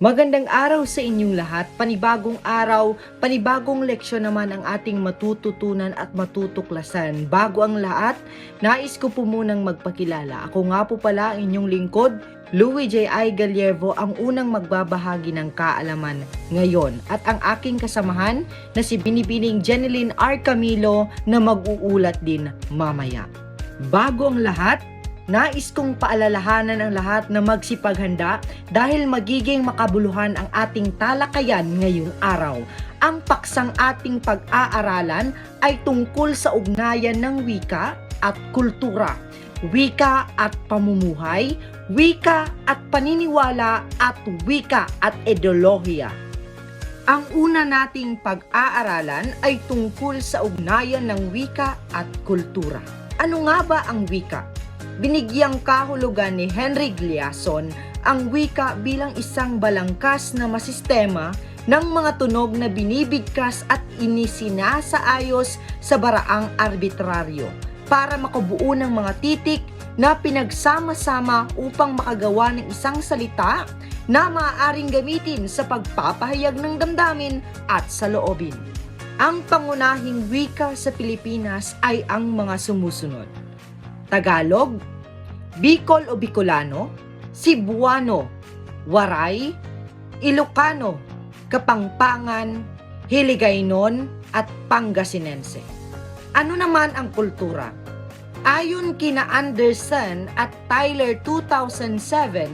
Magandang araw sa inyong lahat. Panibagong araw, panibagong leksyon naman ang ating matututunan at matutuklasan. Bago ang lahat, nais ko po munang magpakilala. Ako nga po pala ang inyong lingkod, Louis J. I. Ang unang magbabahagi ng kaalaman ngayon. At ang aking kasamahan na si Binibining Jeneline R. Camilo na mag-uulat din mamaya. Bago ang lahat, Nais kong paalalahanan ang lahat na magsipaghanda dahil magiging makabuluhan ang ating talakayan ngayong araw. Ang paksang ating pag-aaralan ay tungkol sa ugnayan ng wika at kultura, wika at pamumuhay, wika at paniniwala at wika at ideolohiya. Ang una nating pag-aaralan ay tungkol sa ugnayan ng wika at kultura. Ano nga ba ang wika? Binigyang kahulugan ni Henry Gliason ang wika bilang isang balangkas na masistema ng mga tunog na binibigkas at inisinasaayos sa baraang arbitraryo para makabuo ng mga titik na pinagsama-sama upang makagawa ng isang salita na maaaring gamitin sa pagpapahayag ng damdamin at sa loobin. Ang pangunahing wika sa Pilipinas ay ang mga sumusunod. Tagalog, Bicol o Bicolano, Cebuano, Waray, Ilocano, Kapangpangan, Hiligaynon at Pangasinense. Ano naman ang kultura? Ayon kina Anderson at Tyler 2007,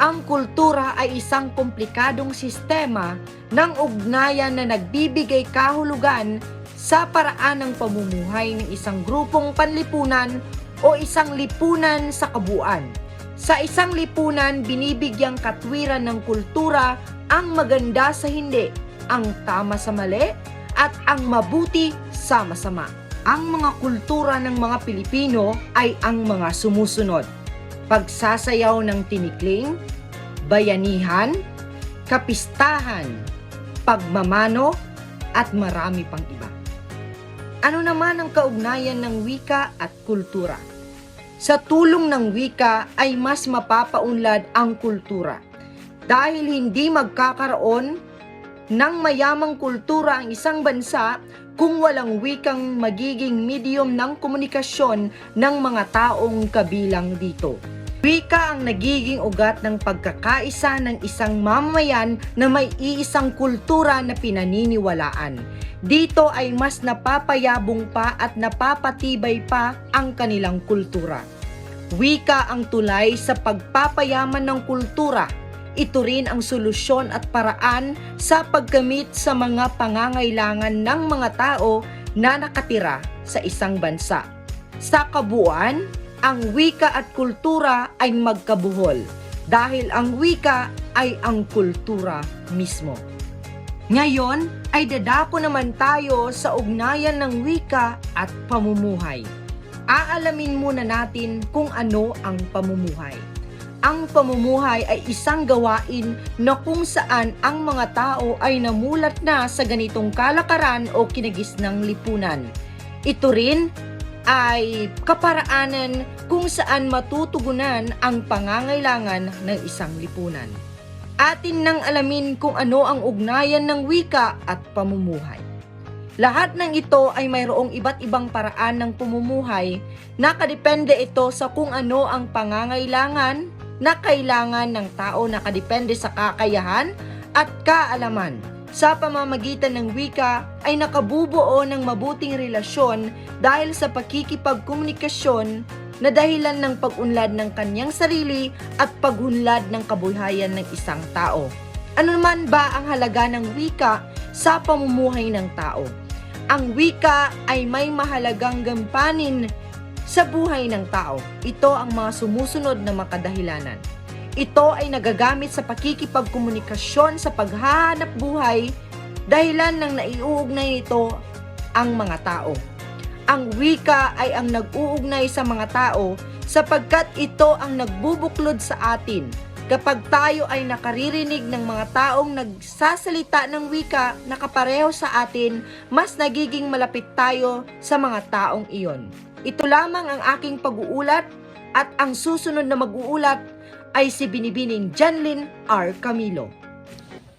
ang kultura ay isang komplikadong sistema ng ugnayan na nagbibigay kahulugan sa paraan ng pamumuhay ng isang grupong panlipunan o isang lipunan sa kabuuan. Sa isang lipunan, binibigyang katwiran ng kultura ang maganda sa hindi, ang tama sa mali, at ang mabuti sa masama. Ang mga kultura ng mga Pilipino ay ang mga sumusunod. Pagsasayaw ng tinikling, bayanihan, kapistahan, pagmamano, at marami pang iba. Ano naman ang kaugnayan ng wika at kultura? Sa tulong ng wika ay mas mapapaunlad ang kultura dahil hindi magkakaroon ng mayamang kultura ang isang bansa kung walang wikang magiging medium ng komunikasyon ng mga taong kabilang dito. Wika ang nagiging ugat ng pagkakaisa ng isang mamamayan na may iisang kultura na pinaniniwalaan. Dito ay mas napapayabong pa at napapatibay pa ang kanilang kultura. Wika ang tulay sa pagpapayaman ng kultura. Ito rin ang solusyon at paraan sa paggamit sa mga pangangailangan ng mga tao na nakatira sa isang bansa. Sa kabuuan, ang wika at kultura ay magkabuhol dahil ang wika ay ang kultura mismo. Ngayon ay dadako naman tayo sa ugnayan ng wika at pamumuhay. Aalamin muna natin kung ano ang pamumuhay. Ang pamumuhay ay isang gawain na kung saan ang mga tao ay namulat na sa ganitong kalakaran o kinagisnang lipunan. Ito rin ay kaparaanan kung saan matutugunan ang pangangailangan ng isang lipunan. Atin nang alamin kung ano ang ugnayan ng wika at pamumuhay. Lahat ng ito ay mayroong iba't ibang paraan ng pumumuhay, nakadepende ito sa kung ano ang pangangailangan na kailangan ng tao nakadepende sa kakayahan at kaalaman. Sa pamamagitan ng wika ay nakabubuo ng mabuting relasyon dahil sa pakikipagkomunikasyon na dahilan ng pag-unlad ng kanyang sarili at paghunlad ng kabuhayan ng isang tao. Ano naman ba ang halaga ng wika sa pamumuhay ng tao? Ang wika ay may mahalagang gampanin sa buhay ng tao. Ito ang mga sumusunod na makadahilanan. Ito ay nagagamit sa pakikipagkomunikasyon sa paghahanap buhay dahilan ng naiuugnay nito ang mga tao. Ang wika ay ang nag-uugnay sa mga tao sapagkat ito ang nagbubuklod sa atin kapag tayo ay nakaririnig ng mga taong nagsasalita ng wika na kapareho sa atin, mas nagiging malapit tayo sa mga taong iyon. Ito lamang ang aking pag-uulat at ang susunod na mag-uulat ay si Binibining Janlin R. Camilo.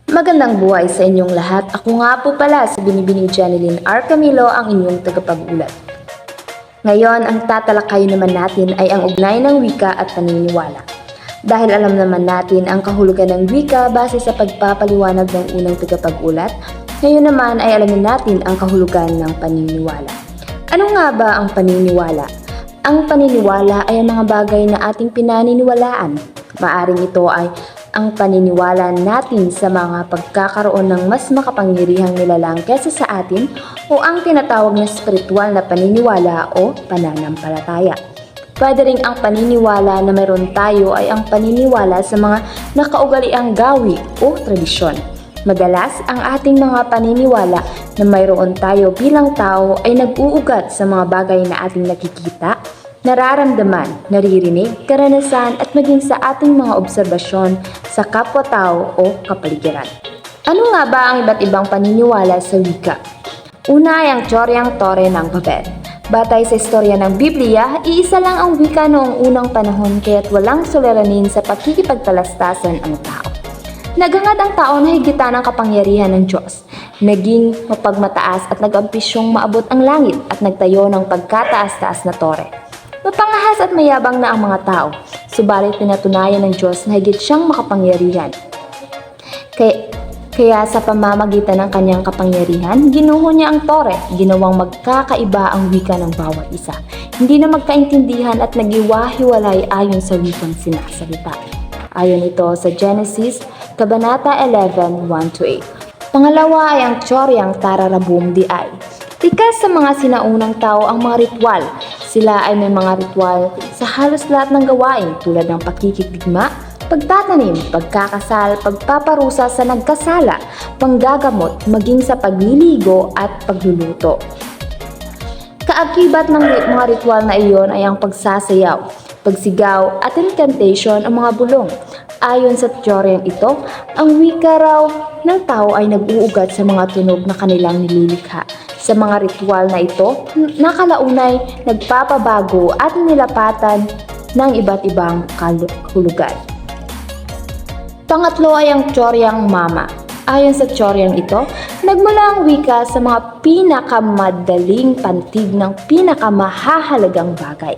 Magandang buhay sa inyong lahat. Ako nga po pala si Binibini Janeline R. Camilo, ang inyong tagapag-ulat. Ngayon, ang tatalakay naman natin ay ang ugnay ng wika at paniniwala. Dahil alam naman natin ang kahulugan ng wika base sa pagpapaliwanag ng unang tagapag-ulat, ngayon naman ay alamin natin ang kahulugan ng paniniwala. Ano nga ba ang paniniwala? Ang paniniwala ay ang mga bagay na ating pinaniniwalaan. Maaring ito ay ang paniniwala natin sa mga pagkakaroon ng mas makapangyarihang nilalang kesa sa atin o ang tinatawag na spiritual na paniniwala o pananampalataya. Pwede rin ang paniniwala na meron tayo ay ang paniniwala sa mga nakaugaliang gawi o tradisyon. Madalas, ang ating mga paniniwala na mayroon tayo bilang tao ay nag-uugat sa mga bagay na ating nakikita, nararamdaman, naririnig, karanasan at maging sa ating mga obserbasyon sa kapwa-tao o kapaligiran. Ano nga ba ang iba't ibang paniniwala sa wika? Una ay ang Choryang Tore ng Babel. Batay sa istorya ng Biblia, iisa lang ang wika noong unang panahon kaya't walang suliranin sa pakikipagtalastasan ang tao. Nagangad ang tao na higitan ang kapangyarihan ng Diyos. Naging mapagmataas at nagampisyong maabot ang langit at nagtayo ng pagkataas-taas na tore. Mapangahas at mayabang na ang mga tao, subalit pinatunayan ng Diyos na higit siyang makapangyarihan. Kaya, kaya sa pamamagitan ng kanyang kapangyarihan, ginuho niya ang tore, ginawang magkakaiba ang wika ng bawat isa. Hindi na magkaintindihan at nagiwahiwalay ayon sa wikang sinasalita. Ayon ito sa Genesis, Kabanata 11, 1-8. Pangalawa ay ang Choryang Tararabum di ay. Likas sa mga sinaunang tao ang mga ritual. Sila ay may mga ritual sa halos lahat ng gawain tulad ng pakikikdigma, pagtatanim, pagkakasal, pagpaparusa sa nagkasala, panggagamot, maging sa pagliligo at pagluluto. Kaakibat ng mga ritual na iyon ay ang pagsasayaw, pagsigaw at incantation ang mga bulong. Ayon sa teoryang ito, ang wika raw ng tao ay nag-uugat sa mga tunog na kanilang nililikha. Sa mga ritual na ito, nakalaunay nagpapabago at nilapatan ng iba't ibang kahulugan. Pangatlo ay ang tsoryang mama. Ayon sa tsoryang ito, nagmula ang wika sa mga pinakamadaling pantig ng pinakamahahalagang bagay.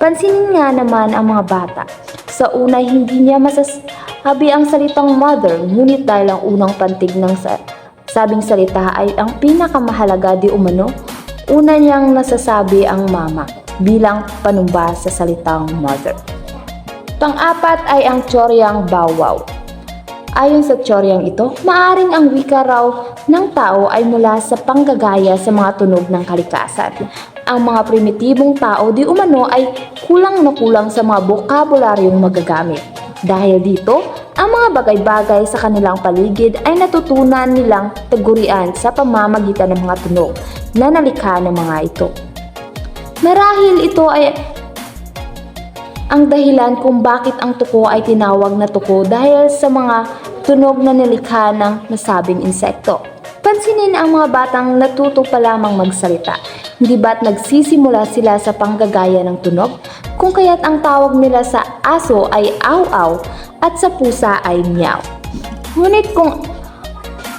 Pansinin nga naman ang mga bata. Sa una, hindi niya masasabi ang salitang mother, ngunit dahil ang unang pantig ng sa sabing salita ay ang pinakamahalaga di umano, una niyang nasasabi ang mama bilang panumba sa salitang mother. Pang-apat ay ang tsoryang bawaw. Ayon sa tsoryang ito, maaring ang wika raw ng tao ay mula sa panggagaya sa mga tunog ng kalikasan. Ang mga primitibong tao di umano ay kulang na kulang sa mga bokabularyong magagamit. Dahil dito, ang mga bagay-bagay sa kanilang paligid ay natutunan nilang tagurian sa pamamagitan ng mga tunog na nalikha ng mga ito. Marahil ito ay ang dahilan kung bakit ang tuko ay tinawag na tuko dahil sa mga tunog na nilikha ng nasabing insekto. Pansinin ang mga batang natuto pa lamang magsalita. Hindi ba't nagsisimula sila sa panggagaya ng tunog? Kung kaya't ang tawag nila sa aso ay aw-aw at sa pusa ay meow. Ngunit kung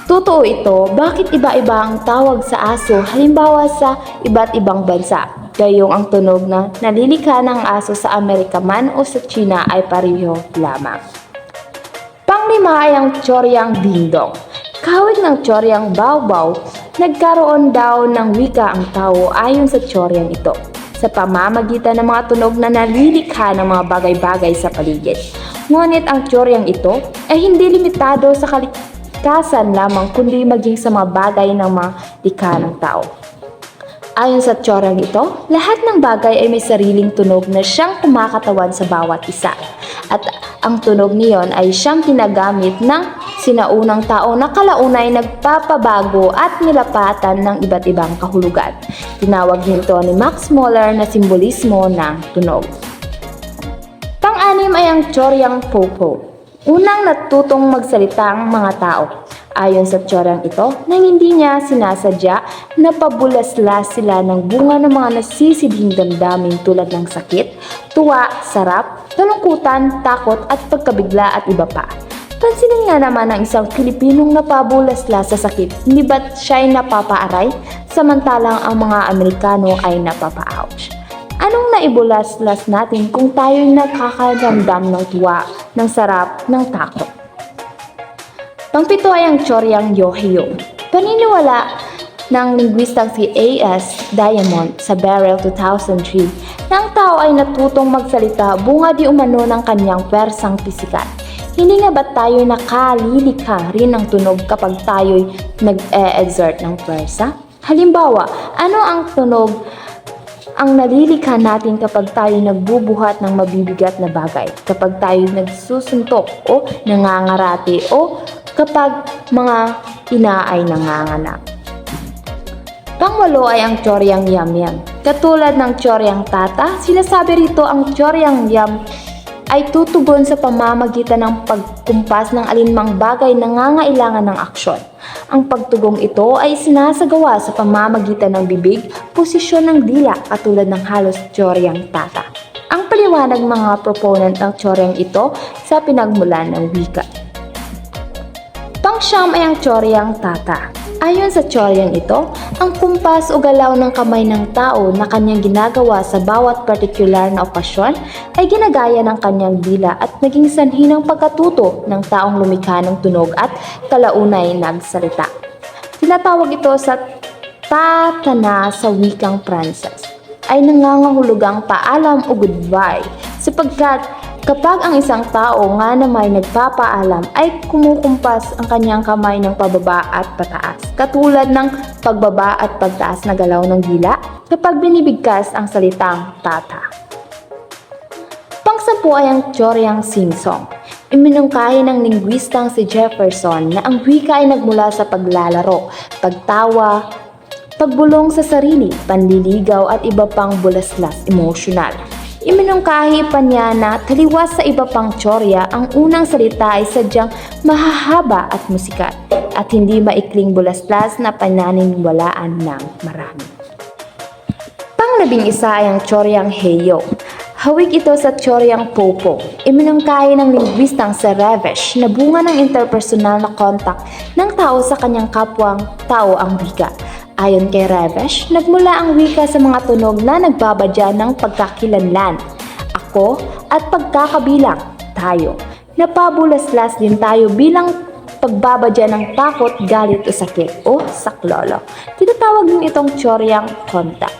Totoo ito, bakit iba-iba ang tawag sa aso halimbawa sa iba't ibang bansa? Gayong ang tunog na nalilikha ng aso sa Amerika man o sa China ay pareho lamang. Panglima ay ang tsoryang dingdong. Kawig ng tsoryang bawbaw, nagkaroon daw ng wika ang tao ayon sa tsoryang ito sa pamamagitan ng mga tunog na nalilikha ng mga bagay-bagay sa paligid. Ngunit ang tsoryang ito ay hindi limitado sa kalikasan lamang kundi maging sa mga bagay ng mga likha ng tao. Ayon sa tsorang ito, lahat ng bagay ay may sariling tunog na siyang kumakatawan sa bawat isa. At ang tunog niyon ay siyang ginagamit ng sinaunang tao na kalaunay nagpapabago at nilapatan ng iba't ibang kahulugan. Tinawag nito ni Max Muller na simbolismo ng tunog. Pang-anim ay ang tsoryang popo. Unang natutong magsalita ang mga tao. Ayon sa tsorang ito, nang hindi niya sinasadya na pabulaslas sila ng bunga ng mga nasisidhing damdamin tulad ng sakit, tuwa, sarap, talungkutan, takot at pagkabigla at iba pa. Pansinin nga naman ng isang Pilipinong napabulasla sa sakit, hindi ba't siya'y napapaaray, samantalang ang mga Amerikano ay napapa-ouch. Anong naibulaslas natin kung tayo'y nakakaramdam ng tuwa, ng sarap, ng takot? Pangpito ay ang tsoryang Yohyo. Paniniwala ng linguistang si A.S. Diamond sa Beryl 2003 na ang tao ay natutong magsalita bunga di umano ng kanyang persang pisikal. Hindi nga ba tayo nakalilikha rin ng tunog kapag tayo'y nag-e-exert ng pwersa? Halimbawa, ano ang tunog ang nalilikha natin kapag tayo nagbubuhat ng mabibigat na bagay, kapag tayo nagsusuntok o nangangarati o kapag mga ina ay nanganganak. Pangwalo ay ang tsoryang yam-yam. Katulad ng tsoryang tata, sinasabi rito ang tsoryang yam ay tutugon sa pamamagitan ng pagkumpas ng alinmang bagay na nangangailangan ng aksyon. Ang pagtugong ito ay sinasagawa sa pamamagitan ng bibig, posisyon ng dila katulad ng halos tsoryang tata. Ang paliwanag mga proponent ng tsoryang ito sa pinagmulan ng wika. Pangsyam ay ang tsoryang tata. Ayon sa tsoryang ito, ang kumpas o galaw ng kamay ng tao na kanyang ginagawa sa bawat partikular na okasyon ay ginagaya ng kanyang dila at naging sanhi ng pagkatuto ng taong lumikha ng tunog at kalaunay nagsalita. Tinatawag ito sa tatana sa wikang Pranses ay nangangahulugang paalam o goodbye sapagkat kapag ang isang tao nga na may nagpapaalam ay kumukumpas ang kanyang kamay ng pababa at pataas katulad ng pagbaba at pagtaas na galaw ng dila kapag binibigkas ang salitang tata. Pangsampu ay ang tsoryang sing-song. Iminungkahi ng linguistang si Jefferson na ang wika ay nagmula sa paglalaro, pagtawa, pagbulong sa sarili, panliligaw at iba pang bulaslas emosyonal. Iminungkahi pa niya na taliwas sa iba pang tsorya, ang unang salita ay sadyang mahahaba at musikal at hindi maikling bulaslas na pananiniwalaan ng marami. Panglabing isa ay ang tsoryang heyo. Hawig ito sa tsoryang popo. Iminungkahi ng linguistang si Revesh na bunga ng interpersonal na kontak ng tao sa kanyang kapwang tao ang wika. Ayon kay Revesh, nagmula ang wika sa mga tunog na nagbabadya ng pagkakilanlan, ako at pagkakabilang, tayo. Napabulaslas din tayo bilang pagbabadya ng takot, galit o sakit o saklolo. Tinatawag din itong tsoryang contact.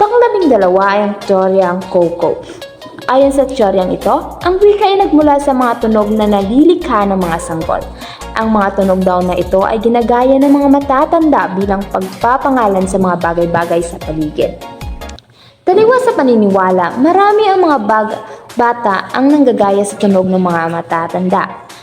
Panglabing dalawa ay ang tsoryang Coco. Ayon sa tsoryang ito, ang wika ay nagmula sa mga tunog na nalilikha ng mga sanggol. Ang mga tunog daw na ito ay ginagaya ng mga matatanda bilang pagpapangalan sa mga bagay-bagay sa paligid. Taliwas sa paniniwala, marami ang mga bag- bata ang nanggagaya sa tunog ng mga matatanda.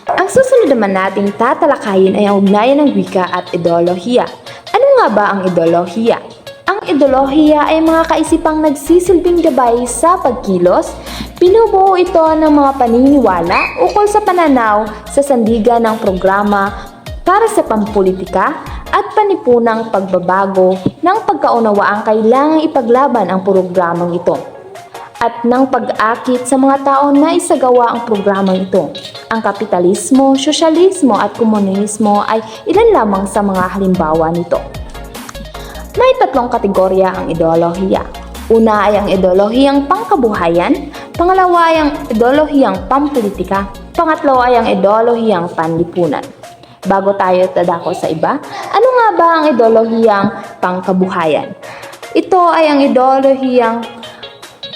Ang susunod naman nating tatalakayin ay ang ugnayan ng wika at ideolohiya. Ano nga ba ang ideolohiya? Ang ideolohiya ay mga kaisipang nagsisilbing gabay sa pagkilos. Binubuo ito ng mga paniniwala ukol sa pananaw sa sandigan ng programa para sa pampolitika at panipunang pagbabago ng pagkaunawaang kailangang ipaglaban ang programang ito at ng pag-akit sa mga tao na isagawa ang programang ito. Ang kapitalismo, sosyalismo at komunismo ay ilan lamang sa mga halimbawa nito. May tatlong kategorya ang ideolohiya. Una ay ang ideolohiyang pangkabuhayan, pangalawa ay ang ideolohiyang pampolitika, pangatlo ay ang ideolohiyang panlipunan. Bago tayo tadako sa iba, ano nga ba ang ideolohiyang pangkabuhayan? Ito ay ang ideolohiyang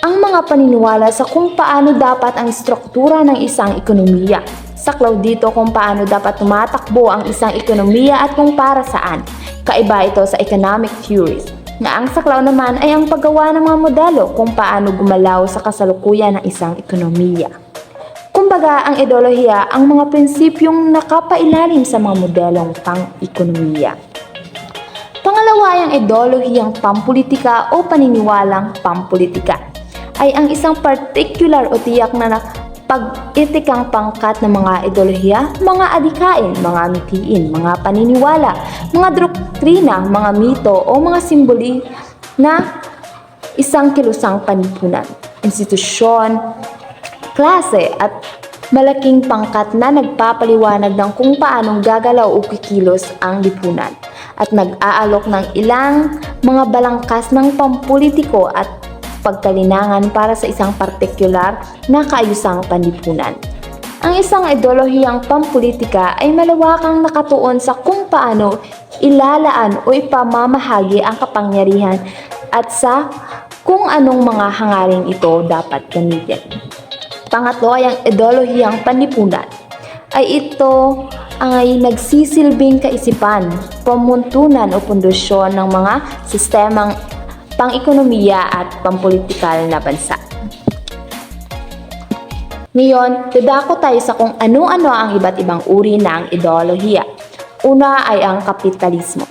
ang mga paniniwala sa kung paano dapat ang struktura ng isang ekonomiya. Saklaw dito kung paano dapat tumatakbo ang isang ekonomiya at kung para saan. Kaiba ito sa economic theories, na ang saklaw naman ay ang paggawa ng mga modelo kung paano gumalaw sa kasalukuyan ng isang ekonomiya. Kumbaga, ang ideolohiya ang mga prinsipyong nakapailalim sa mga modelong pang-ekonomiya. Pangalawa ang ideolohiyang pampolitika o paniniwalang pampolitika ay ang isang particular o tiyak na pag-itikang pangkat ng mga ideolohiya, mga adikain, mga mitiin, mga paniniwala, mga doktrina, mga mito o mga simboli na isang kilusang panipunan, institusyon, klase at Malaking pangkat na nagpapaliwanag ng kung paanong gagalaw o kikilos ang lipunan. At nag-aalok ng ilang mga balangkas ng pampolitiko at pagkalinangan para sa isang partikular na kaayusang panlipunan. Ang isang ideolohiyang pampolitika ay malawakang nakatuon sa kung paano ilalaan o ipamamahagi ang kapangyarihan at sa kung anong mga hangaring ito dapat gamitin. Pangatlo ay ang ideolohiyang panlipunan ay ito ay nagsisilbing kaisipan, pamuntunan o pundasyon ng mga sistemang pang-ekonomiya at pampolitikal na bansa. Ngayon, dadako tayo sa kung ano-ano ang iba't ibang uri ng ideolohiya. Una ay ang kapitalismo.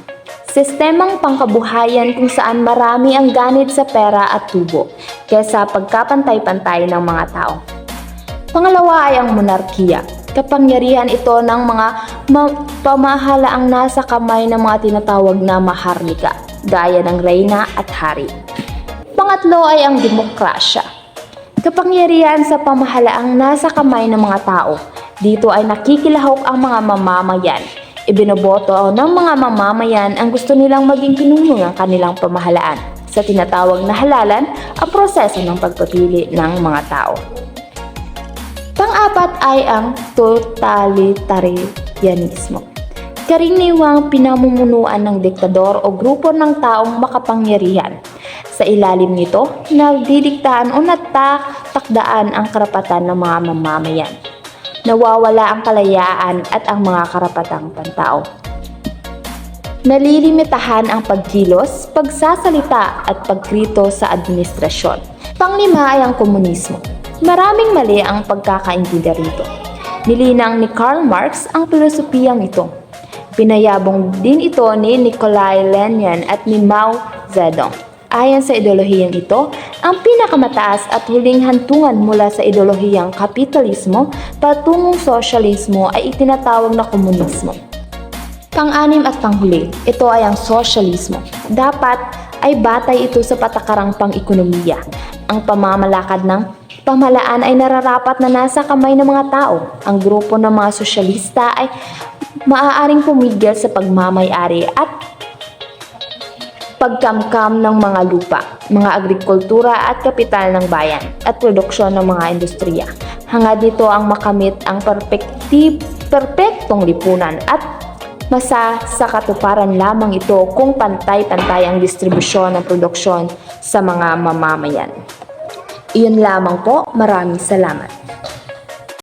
Sistemang pangkabuhayan kung saan marami ang ganit sa pera at tubo kesa pagkapantay-pantay ng mga tao. Pangalawa ay ang monarkiya. Kapangyarihan ito ng mga ma- pamahalaang nasa kamay ng mga tinatawag na maharlika, gaya ng reyna at hari. Pangatlo ay ang demokrasya. Kapangyarihan sa pamahalaang nasa kamay ng mga tao. Dito ay nakikilahok ang mga mamamayan. Ibinoboto ng mga mamamayan ang gusto nilang maging pinuno ng kanilang pamahalaan. Sa tinatawag na halalan, ang proseso ng pagpapili ng mga tao. Pang-apat ay ang totalitarianismo. Karaniwang pinamumunuan ng diktador o grupo ng taong makapangyarihan. Sa ilalim nito, nagdidiktaan o natakdaan ang karapatan ng mga mamamayan. Nawawala ang kalayaan at ang mga karapatang pantao. Nalilimitahan ang pagkilos, pagsasalita at pagkrito sa administrasyon. Panglima ay ang komunismo. Maraming mali ang pagkakaintindi rito. Nilinang ni Karl Marx ang filosofiyang ito. Pinayabong din ito ni Nikolai Lenin at ni Mao Zedong. Ayon sa ideolohiyang ito, ang pinakamataas at huling hantungan mula sa ideolohiyang kapitalismo patungong sosyalismo ay itinatawag na komunismo. Pang-anim at panghuli, ito ay ang sosyalismo. Dapat ay batay ito sa patakarang pang-ekonomiya. Ang pamamalakad ng pamalaan ay nararapat na nasa kamay ng mga tao. Ang grupo ng mga sosyalista ay maaaring pumigil sa pagmamayari at pagkamkam ng mga lupa, mga agrikultura at kapital ng bayan, at produksyon ng mga industriya. Hangad nito ang makamit ang perpekti, perpektong lipunan at masa sa katuparan lamang ito kung pantay-pantay ang distribusyon ng produksyon sa mga mamamayan. Iyon lamang po, maraming salamat.